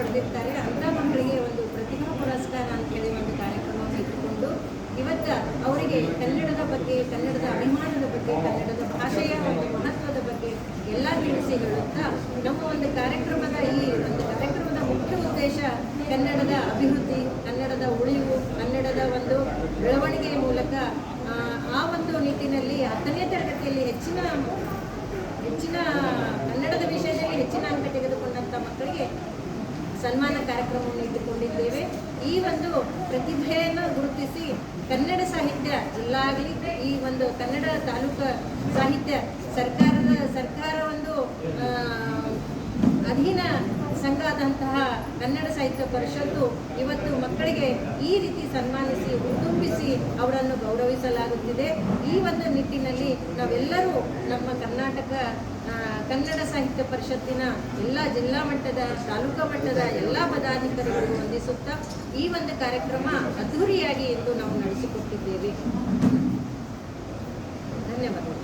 ಪಡೆದಿರ್ತಾರೆ. ಅಂಥ ಮಕ್ಕಳಿಗೆ ಒಂದು ಪ್ರತಿಭಾ ಪುರಸ್ಕಾರ ಅಂತೇಳಿ ಒಂದು ಕಾರ್ಯಕ್ರಮವನ್ನು ಇಟ್ಟುಕೊಂಡು ಇವತ್ತು ಅವರಿಗೆ ಕನ್ನಡದ ಬಗ್ಗೆ ಕನ್ನಡದ ಅಭಿಮಾನದ ಬಗ್ಗೆ ಕನ್ನಡದ ಭಾಷೆಯ ಒಂದು ಮಹತ್ವದ ಬಗ್ಗೆ ಎಲ್ಲ ತಿಳಿಸಿ ಹೇಳುತ್ತಾ ನಮ್ಮ ಒಂದು ಕಾರ್ಯಕ್ರಮದ ಈ ಒಂದು ಕಾರ್ಯಕ್ರಮದ ಮುಖ್ಯ ಉದ್ದೇಶ ಕನ್ನಡದ ಅಭಿವೃದ್ಧಿ ಕನ್ನಡದ ಉಳಿವು ಕನ್ನಡದ ಒಂದು ಬೆಳವಣಿಗೆಯ ಮೂಲಕ ಆ, ಒಂದು ನಿಟ್ಟಿನಲ್ಲಿ ಹತ್ತನೇ ತರಗತಿಯಲ್ಲಿ ಹೆಚ್ಚಿನ ಕನ್ನಡದ ವಿಷಯದಲ್ಲಿ ಹೆಚ್ಚಿನ ಅಂಕ ತೆಗೆದುಕೊಂಡಂಥ ಮಕ್ಕಳಿಗೆ ಸನ್ಮಾನ ಕಾರ್ಯಕ್ರಮವನ್ನು ಇಟ್ಟುಕೊಂಡಿದ್ದೇವೆ. ಈ ಒಂದು ಪ್ರತಿಭೆಯನ್ನು ಗುರುತಿಸಿ ಕನ್ನಡ ಸಾಹಿತ್ಯ ಜಿಲ್ಲಾಗಲಿ, ಈ ಒಂದು ಕನ್ನಡ ತಾಲೂಕು ಸಾಹಿತ್ಯ ಸರ್ಕಾರದ, ಸರ್ಕಾರ ಒಂದು ಅಧೀನ ಸಂಘ ಆದಂತಹ ಕನ್ನಡ ಸಾಹಿತ್ಯ ಪರಿಷತ್ತು ಇವತ್ತು ಮಕ್ಕಳಿಗೆ ಈ ರೀತಿ ಸನ್ಮಾನಿಸಿ, ಉತ್ತುಂಬಿಸಿ ಅವರನ್ನು ಗೌರವಿಸಲಾಗುತ್ತಿದೆ. ಈ ಒಂದು ನಿಟ್ಟಿನಲ್ಲಿ ನಾವೆಲ್ಲರೂ ನಮ್ಮ ಕರ್ನಾಟಕ ಕನ್ನಡ ಸಾಹಿತ್ಯ ಪರಿಷತ್ತಿನ ಎಲ್ಲ ಜಿಲ್ಲಾ ಮಟ್ಟದ, ತಾಲೂಕಾ ಮಟ್ಟದ ಎಲ್ಲ ಪದಾಧಿಕಾರಿಗಳು ವಂದಿಸುತ್ತಾ ಈ ಒಂದು ಕಾರ್ಯಕ್ರಮ ಅದ್ಧೂರಿಯಾಗಿ ಎಂದು ನಾವು ನಡೆಸಿಕೊಟ್ಟಿದ್ದೇವೆ. ಧನ್ಯವಾದಗಳು.